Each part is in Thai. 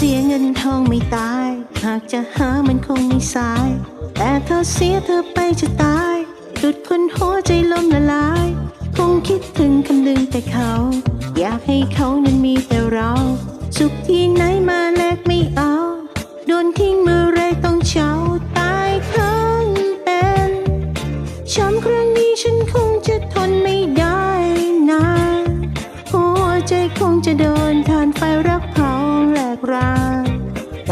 เสียเงินทองไม่ตาย หากจะหามันคงไม่สาย แต่เธอเสียเธอไปจะตายดุดคนหัวใจล้มละลาย คงคิดถึงคำนึงแต่เขา อยากให้เขานั้นมีแต่เรา สุขที่ไหนมาแลกไม่เอา โดนทิ้งเมื่อไรต้องเช้าตายทั้งเป็นช้ำครั้งนี้ฉันคงจะทนไม่ได้นานหัวใจคงจะโดนทานไฟรั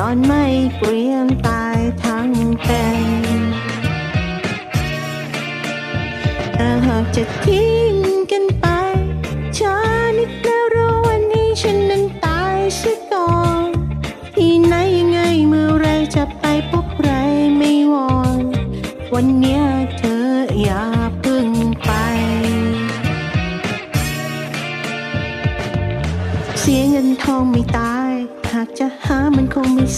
อนไม่เกรียมตายทั้งเป็นถ้าหากจะทิ้งกันไปช้านิดแล้วรอวันนี้ฉันนั้นตายเสียก่อนที่ไหนยังไงเมื่อไรจะไปพบใครไม่วอนวันเนี้ยเธออย่าพึ่งไป เสียเงินทองไม่ตาย หากจะหามัน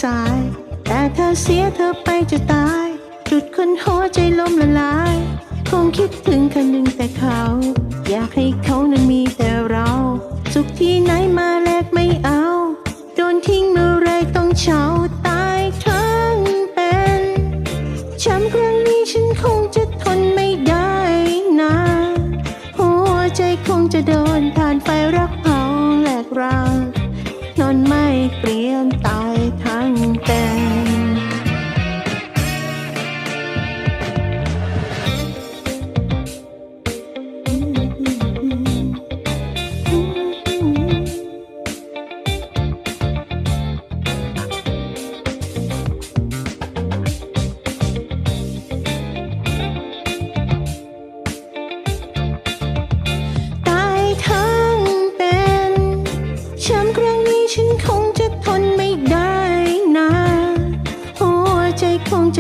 สาย แต่เธอเสียเธอไปจะตาย จุดคนหัวใจล้มละลาย คงคิดถึงคนหนึ่งแต่เขา อยากให้เขานั้นมีแต่เรา สุขที่ไหนมาแลกไม่เอา โดนทิ้งเมื่อไรต้องเช้า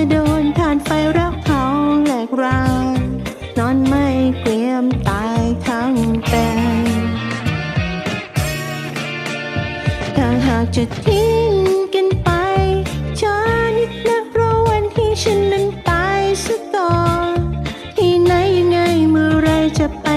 จะโดนทานไฟรักเขาแหลกรานนอนไม่เกรียมตายทั้งเป็นถ้าหากจะทิ้งกันไปฉันนักรอวันที่ฉันนั้นตายสะก่อนที่ไหนยังไงเมื่อไรจะไป